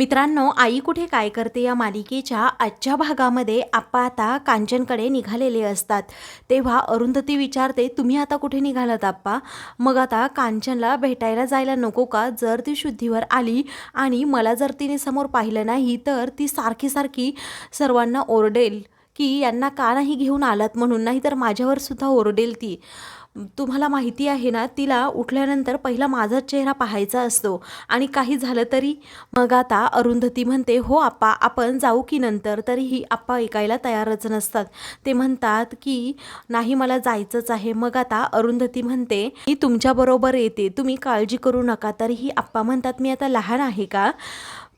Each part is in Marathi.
मित्रांनो आई कुठे काय करते या मालिकेच्या आजच्या भागामध्ये आप्पा आता कांचनकडे निघालेले असतात. तेव्हा अरुंधती विचारते तुम्ही आता कुठे निघालात आप्पा? मग आता कांचनला भेटायला जायला नको का? जर ती शुद्धीवर आली आणि मला जर तिने समोर पाहिलं नाही तर ती सारखी सारखी सर्वांना ओरडेल की यांना का नाही घेऊन आलात म्हणून? नाही तर माझ्यावर सुद्धा ओरडेल ती. तुम्हाला माहिती आहे ना तिला उठल्यानंतर पहिला माझाच चेहरा पाहायचा असतो. आणि काही झालं तरी मग आता अरुंधती म्हणते हो आप्पा आपण जाऊ की नंतर? तरीही आप्पा ऐकायला तयारच नसतात. ते म्हणतात की नाही मला जायचंच आहे. मग आता अरुंधती म्हणते मी तुमच्याबरोबर येते. तुम्ही काळजी करू नका. तरीही आप्पा म्हणतात मी आता लहान आहे का?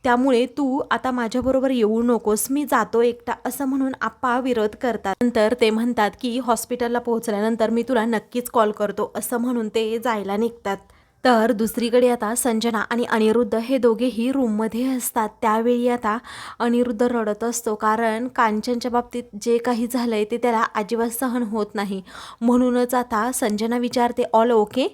त्यामुळे तू आता माझ्याबरोबर येऊ नकोस. मी जातो एकटा असं म्हणून आप्पा विरोध करतात. नंतर ते म्हणतात की हॉस्पिटलला पोहोचल्यानंतर मी तुला नक्कीच कॉल करतो. असं म्हणून ते जायला निघतात. तर दुसरीकडे आता संजना आणि अनिरुद्ध हे दोघेही रूममध्ये असतात. त्यावेळी आता अनिरुद्ध रडत असतो कारण कांचनच्या बाबतीत जे काही झालं आहे ते त्याला अजिबात सहन होत नाही. म्हणूनच आता संजना विचारते ऑल ओके?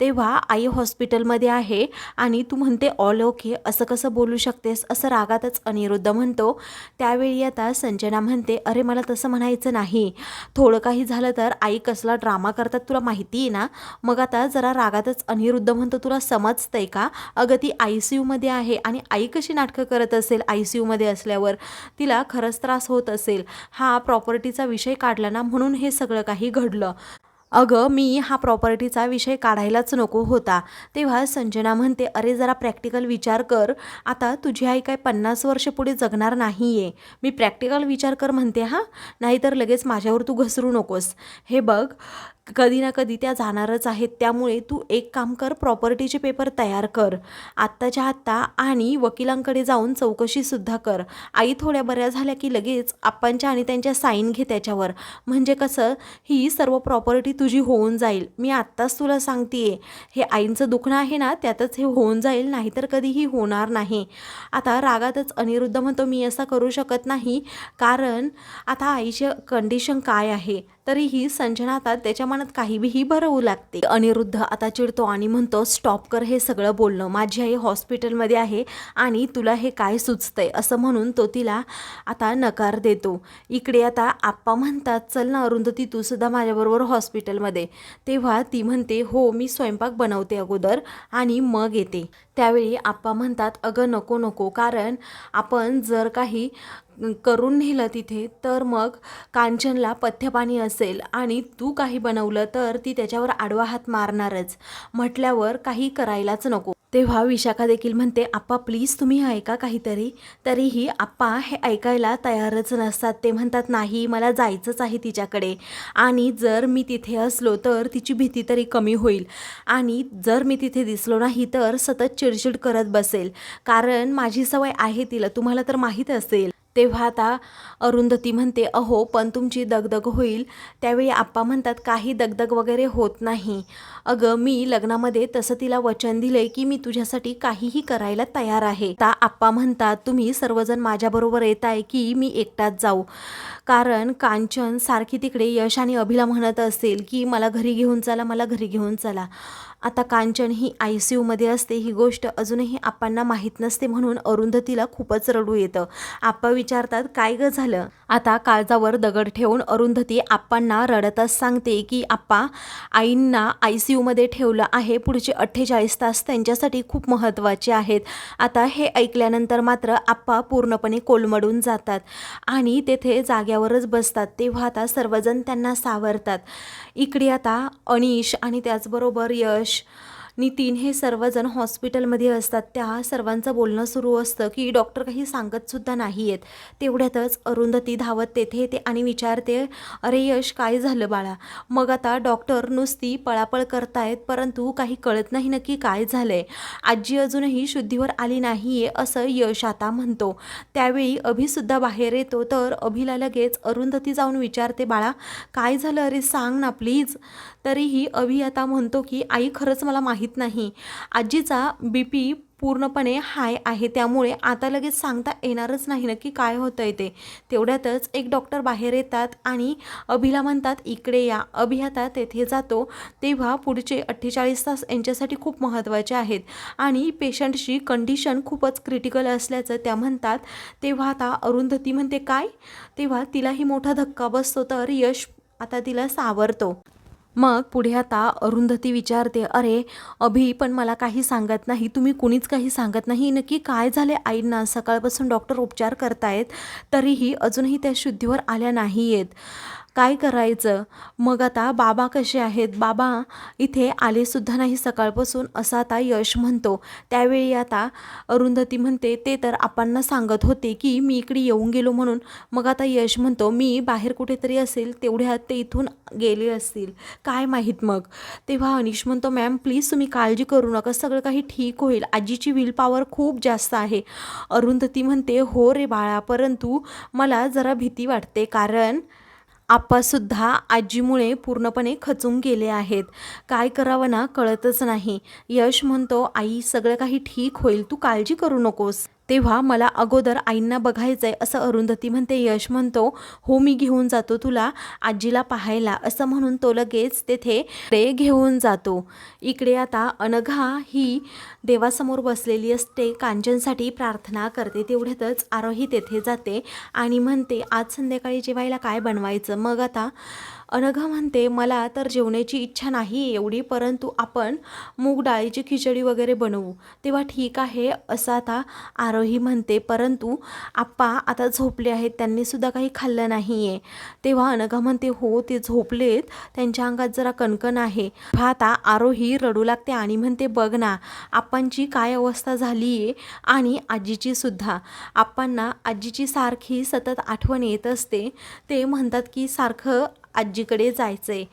तेव्हा आई हॉस्पिटलमध्ये आहे आणि तू म्हणते ऑल ओके असं कसं बोलू शकतेस? असं रागातच अनिरुद्ध म्हणतो. त्यावेळी आता संजना म्हणते अरे मला तसं म्हणायचं नाही. थोडं काही झालं तर आई कसला ड्रामा करतात तुला माहिती आहे ना? मग आता जरा रागातच अनिरुद्ध म्हणतो तुला समजतंय का? अगं ती आय सी यूमध्ये आहे आणि आई कशी नाटकं करत असेल आय सी यूमध्ये असल्यावर? तिला खरंच त्रास होत असेल. हा प्रॉपर्टीचा विषय काढला ना म्हणून हे सगळं काही घडलं. अगं मी हा प्रॉपर्टीचा विषय काढायलाच नको होता. तेव्हा संजना म्हणते अरे जरा प्रॅक्टिकल विचार कर. आता तुझी आई काय पन्नास वर्ष पुढे जगणार नाही आहे मी प्रॅक्टिकल विचार कर म्हणते हां? नाहीतर लगेच माझ्यावर तू घसरू नकोस. हे बघ कधी ना कधी त्या जाणारच आहेत. त्यामुळे तू एक काम कर प्रॉपर्टीचे पेपर तयार कर. आत्ताच्या आत्ता आणि वकिलांकडे जाऊन चौकशीसुद्धा कर. आई थोड्या बऱ्या झाल्या की लगेच आप्पांच्या आणि त्यांच्या साईन घे त्याच्यावर. म्हणजे कसं ही सर्व प्रॉपर्टी तुझी होऊन जाईल. मी आत्ताच तुला सांगतेय हे आईंचं दुखणं आहे ना त्यातच हे होऊन जाईल नाहीतर कधीही होणार नाही. आता रागातच अनिरुद्ध म्हणतो मी असं करू शकत नाही कारण आता आईची कंडिशन काय आहे? तरीही संजना आता त्याच्या मनात काहीही भरवू लागते. अनिरुद्ध आता चिडतो आणि म्हणतो स्टॉप कर हे सगळं बोलणं. माझी आई हॉस्पिटलमध्ये आहे आणि तुला हे काय सुचतंय? असं म्हणून तो तिला आता नकार देतो. इकडे आता आप्पा म्हणतात चल ना अरुंधती तू सुद्धा माझ्याबरोबर हॉस्पिटलमध्ये. तेव्हा ती म्हणते हो मी स्वयंपाक बनवते अगोदर आणि मग येते. त्यावेळी आप्पा म्हणतात अगं नको नको. कारण आपण जर काही करून नेलं तिथे तर मग कांचनला पथ्यपाणी असेल आणि तू काही बनवलं तर ती त्याच्यावर आडवा हात मारणारच. म्हटल्यावर काही करायलाच नको. तेव्हा विशाखा देखील म्हणते आप्पा प्लीज तुम्ही ऐका काहीतरी. तरीही आप्पा हे ऐकायला तयारच नसतात. ते म्हणतात नाही मला जायचंच आहे तिच्याकडे. आणि जर मी तिथे असलो तर तिची भीती तरी कमी होईल. आणि जर मी तिथे दिसलो नाही तर सतत चिडचिड करत बसेल. कारण माझी सवय आहे तिला. तुम्हाला तर माहीत असेल. तेव्हा आता अरुंधती म्हणते अहो पण तुमची दगदग होईल. त्यावेळी आप्पा म्हणतात काही दगदग वगैरे होत नाही. अगं मी लग्नामध्ये तसं तिला वचन दिलंय की मी तुझ्यासाठी काहीही करायला तयार आहे. आता आप्पा म्हणतात तुम्ही सर्वजण माझ्याबरोबर येत आहे की मी एकटाच जाऊ. कारण कांचन सारखी तिकडे यश आणि अभिला म्हणत असेल की मला घरी घेऊन चला मला घरी घेऊन चला. आता कांचन ही आय सी यूमध्ये असते ही गोष्ट अजूनही आप्पांना माहीत नसते म्हणून अरुंधतीला खूपच रडू येतं. आप्पा विचारतात काय ग झालं? आता काळजावर दगड ठेवून अरुंधती आप्पांना रडतच सांगते की आप्पा आईंना आय सी यूमध्ये ठेवलं आहे पुढचे अठ्ठेचाळीस तास त्यांच्यासाठी खूप महत्त्वाचे आहेत. आता हे ऐकल्यानंतर मात्र आप्पा पूर्णपणे कोलमडून जातात आणि तेथे जागे जाग्यावरच बसतात. तेव्हा आता सर्वजण त्यांना सावरतात. इकडे आता अनिश आणि त्याचबरोबर यश नितीन हे सर्वजण हॉस्पिटलमध्ये असतात. त्या सर्वांचं बोलणं सुरू असतं की डॉक्टर काही सांगतसुद्धा नाही आहेत तेवढ्यातच अरुंधती धावत तेथे येते आणि विचारते अरे यश काय झालं बाळा? मग आता डॉक्टर नुसती पळापळ करतायत परंतु काही कळत नाही नक्की काय झालं आहे आजी अजूनही शुद्धीवर आली नाही आहे असं यश आता म्हणतो. त्यावेळी अभिसुद्धा बाहेर येतो तर अभिला लगेच अरुंधती जाऊन विचारते बाळा काय झालं? अरे सांग ना प्लीज. तरीही अभि आता म्हणतो की आई खरंच मला माहीत माहीत नाही. आजीचा बी पी पूर्णपणे हाय आहे त्यामुळे आता लगेच सांगता येणारच नाही नक्की काय होतं आहे ते. तेवढ्यातच एक डॉक्टर बाहेर येतात आणि अभिला म्हणतात इकडे या. अभि आता तेथे जातो तेव्हा पुढचे अठ्ठेचाळीस तास यांच्यासाठी खूप महत्त्वाचे आहेत. आणि पेशंटची कंडिशन खूपच क्रिटिकल असल्याचं त्या म्हणतात. तेव्हा आता अरुंधती म्हणते काय? तेव्हा तिलाही मोठा धक्का बसतो तर यश आता तिला सावरतो. मग पुढे आता अरुंधती विचारते अरे अभि पण मला काही सांगत नाही तुम्ही कुणीच काही सांगत नाही. नक्की काय झाले आईंना? सकाळपासून डॉक्टर उपचार करतायत तरीही अजूनही त्या शुद्धीवर आल्या नाही आहेत काय करायचं? मग आता बाबा कसे आहेत? बाबा इथे आलेसुद्धा नाही सकाळपासून असं आता यश म्हणतो. त्यावेळी आता अरुंधती म्हणते ते तर आपणना सांगत होते की मी इकडे येऊन गेलो म्हणून. मग आता यश म्हणतो मी बाहेर कुठेतरी असेल तेवढ्यात ते इथून गेले असतील. काय माहीत मग? तेव्हा अनिश म्हणतो मॅम प्लीज तुम्ही काळजी करू नका. सगळं काही ठीक होईल. आजीची विल पॉवर खूप जास्त आहे. अरुंधती म्हणते हो रे बाळा परंतु मला जरा भीती वाटते. कारण आप्पासुद्धा आजीमुळे पूर्णपणे खचून गेले आहेत. काय करावं ना कळतच नाही. यश म्हणतो आई सगळं काही ठीक होईल. तू काळजी करू नकोस. तेव्हा मला अगोदर आईंना बघायचं आहे असं अरुंधती म्हणते यश म्हणतो हो मी घेऊन जातो तुला आजीला पाहायला. असं म्हणून तो लगेच तेथे ते घेऊन जातो. इकडे आता अनघा ही देवासमोर बसलेली असते कांचनसाठी प्रार्थना करते तेवढ्यातच आरोही तेथे जाते आणि म्हणते आज संध्याकाळी जेवायला काय बनवायचं? मग आता अनघा म्हणते मला तर जेवण्याची इच्छा नाही एवढी परंतु आपण मूग डाळीची खिचडी वगैरे बनवू. तेव्हा ठीक आहे असं आता आरोही म्हणते. परंतु आप्पा आता झोपले आहेत त्यांनीसुद्धा काही खाल्लं नाही आहे तेव्हा अनघा म्हणते हो ते झोपलेत त्यांच्या अंगात जरा कणकण आहे. आता आरोही रडू लागते आणि म्हणते बघ ना आप्पांची काय अवस्था झाली आहे आणि आजीची सुद्धा. आप्पांना आजीची सारखी सतत आठवण येत असते. ते म्हणतात की सारखं आजीकडे जायचं आहे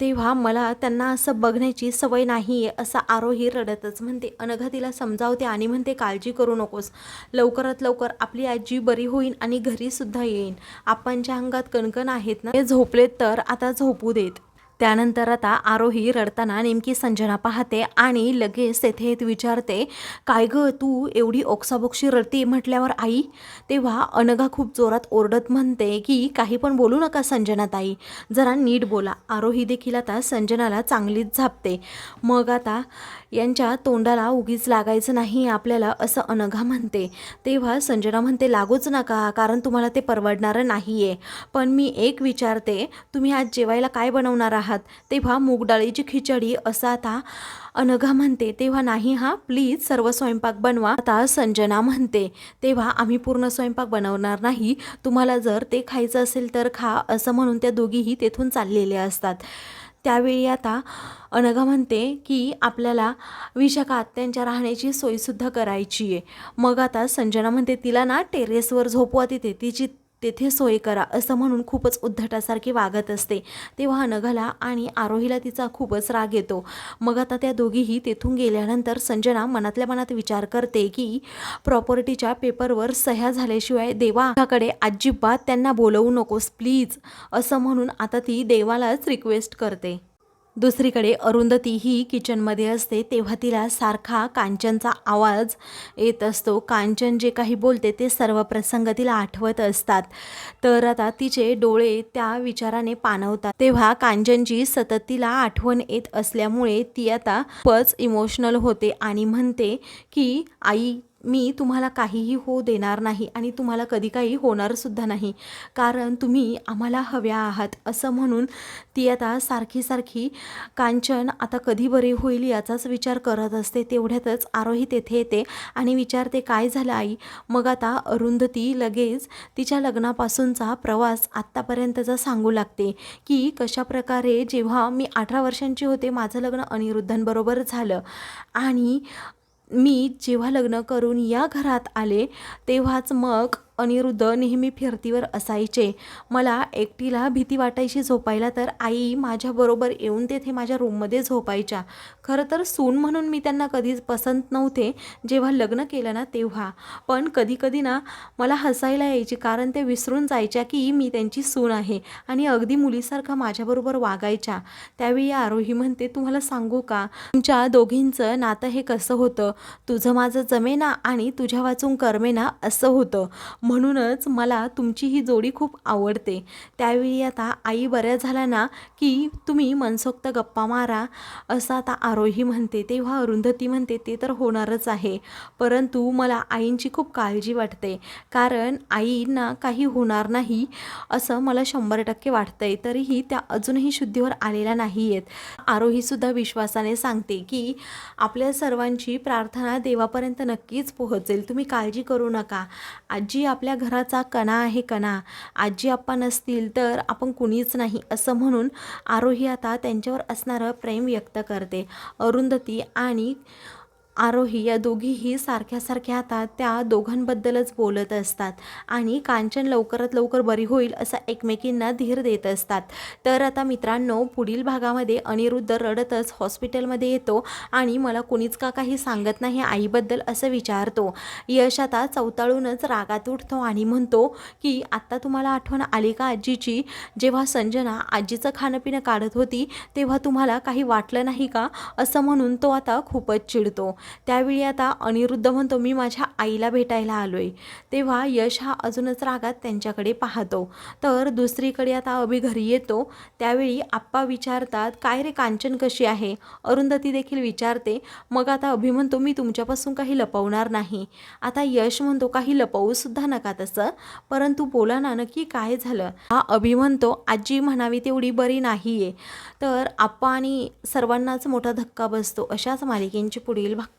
तेव्हा मला त्यांना असं बघण्याची सवय नाही आहे असं आरोही रडतच. म्हणते अनघा तिला समजावते आणि म्हणते काळजी करू नकोस. लवकरात लवकर आपली आजी बरी होईल आणि घरीसुद्धा येईन. आपणच्या अंगात कणकण आहेत ना ते झोपलेत तर आता झोपू देत. त्यानंतर आता आरोही रडताना नेमकी संजना पाहते आणि लगेच तेथे येत विचारते काय गं तू एवढी ओक्साबोक्शी रडते? म्हटल्यावर आई तेव्हा अनघा खूप जोरात ओरडत म्हणते की काही पण बोलू नका संजना ताई जरा नीट बोला. आरोही देखील आता संजनाला चांगलीच झापते. मग आता यांच्या तोंडाला उगीच लागायचं नाही आपल्याला असं अनघा म्हणते. तेव्हा संजना म्हणते लागूच नका कारण तुम्हाला ते परवडणारं नाही आहे पण मी एक विचारते तुम्ही आज जेवायला काय बनवणार आहात? तेव्हा मूगडाळीची खिचडी असं आता अनघा म्हणते. तेव्हा नाही हा प्लीज सर्व स्वयंपाक बनवा. आता संजना म्हणते तेव्हा आम्ही पूर्ण स्वयंपाक बनवणार नाही. तुम्हाला जर ते खायचं असेल तर खा असं म्हणून त्या दोघीही तेथून चाललेल्या असतात. त्यावेळी आता अनघा म्हणते की आपल्याला विशाखा त्यांच्या राहण्याची सोयसुद्धा करायची आहे मग आता संजना म्हणते तिला ना टेरेसवर झोपवा तिथे. तिची तेथे सोय करा असं म्हणून खूपच उद्धटासारखी वागत असते. तेव्हा अनघाला आणि आरोहीला तिचा खूपच राग येतो. मग आता त्या दोघीही तेथून गेल्यानंतर संजना मनातल्या मनात विचार करते की प्रॉपर्टीच्या पेपरवर सह्या झाल्याशिवाय देवाकडे अजिबात त्यांना बोलवू नकोस प्लीज असं म्हणून आता ती देवालाच रिक्वेस्ट करते. दुसरीकडे अरुंधती ही किचनमध्ये असते तेव्हा तिला सारखा कांचनचा आवाज येत असतो. कांचन जे काही बोलते ते सर्व प्रसंग तिला आठवत असतात. तर आता तिचे डोळे त्या विचाराने पाणवतात तेव्हा कांचनची सतत तिला आठवण येत असल्यामुळे ती आता खूपच इमोशनल होते आणि म्हणते की आई मी तुम्हाला काहीही होऊ देणार नाही आणि तुम्हाला कधी काही होणारसुद्धा नाही. कारण तुम्ही आम्हाला हव्या आहात असं म्हणून ती आता सारखी सारखी कांचन आता कधी बरी होईल याचाच विचार करत असते. तेवढ्यातच आरोही तेथे येते आणि विचारते काय झालं आई? मग आता अरुंधती लगेच तिच्या लग्नापासूनचा प्रवास आत्तापर्यंतचा सांगू लागते की कशाप्रकारे जेव्हा मी अठरा वर्षांची होते माझं लग्न अनिरुद्धांबरोबर झालं. आणि मी जेव्हा लग्न करून या घरात आले तेव्हाच मग अनिरुद्ध नेहमी फिरतीवर असायचे. मला एकटीला भीती वाटायची झोपायला तर आई माझ्याबरोबर येऊन तेथे माझ्या रूममध्ये झोपायच्या. खरं तर सून म्हणून मी त्यांना कधीच पसंत नव्हते जेव्हा लग्न केलं ना तेव्हा. पण कधी कधी ना मला हसायला यायची कारण ते विसरून जायच्या की मी त्यांची सून आहे आणि अगदी मुलीसारखा माझ्याबरोबर वागायच्या. त्यावेळी आरोही म्हणते तुम्हाला सांगू का? तुमच्या दोघींचं नातं हे कसं होतं? तुझं माझं जमेना आणि तुझ्या वाचून करमेना असं होतं. म्हणूनच मला तुमची ही जोडी खूप आवडते. त्यावेळी आता आई बऱ्या झाल्या ना की तुम्ही मनसोक्त गप्पा मारा असं आता आरोही म्हणते तेव्हा अरुंधती म्हणते ते तर होणारच आहे. परंतु मला आईंची खूप काळजी वाटते कारण आईंना काही होणार नाही असं मला शंभर टक्के वाटतंय तरीही त्या अजूनही शुद्धीवर आलेल्या नाही आहेत आरोहीसुद्धा विश्वासाने सांगते की आपल्या सर्वांची प्रार्थना देवापर्यंत नक्कीच पोहोचेल तुम्ही काळजी करू नका. आजी आपल्या घराचा कणा आहे कणा. आजी आप्पा नसतील तर आपण कुणीच नाही असं म्हणून आरोही आता त्यांच्यावर असणारं प्रेम व्यक्त करते. अरुंधती आणि आरोही या दोघीही सारख्या सारख्या आता त्या दोघांबद्दलच बोलत असतात आणि कांचन लवकरात लवकर बरी होईल असं एकमेकींना धीर देत असतात. तर आता मित्रांनो पुढील भागामध्ये अनिरुद्ध रडतच हॉस्पिटलमध्ये येतो आणि मला कुणीच का काही सांगत नाही आईबद्दल असं विचारतो. यश आता चवताळूनच रागात उठतो आणि म्हणतो की आत्ता तुम्हाला आठवण आली का आजीची? जेव्हा संजना आजीचं खाणंपिणं काढत होती तेव्हा तुम्हाला काही वाटलं नाही का? असं म्हणून तो आता खूपच चिडतो. त्यावेळी आता अनिरुद्ध म्हणतो मी माझ्या आईला भेटायला आलो आहे तेव्हा यश हा अजूनच रागात त्यांच्याकडे पाहतो. तर दुसरीकडे आता अभि घरी येतो. त्यावेळी आप्पा विचारतात काय रे कांचन कशी आहे? अरुंधती देखील विचारते मग आता अभि म्हणतो मी तुमच्यापासून काही लपवणार नाही. आता यश म्हणतो काही लपवूसुद्धा नका तसं. परंतु बोला ना नक्की काय झालं? हा अभि म्हणतो आजी म्हणावी तेवढी बरी नाही आहे तर आप्पा आणि सर्वांनाच मोठा धक्का बसतो. अशाच मालिकेंची पुढील भाग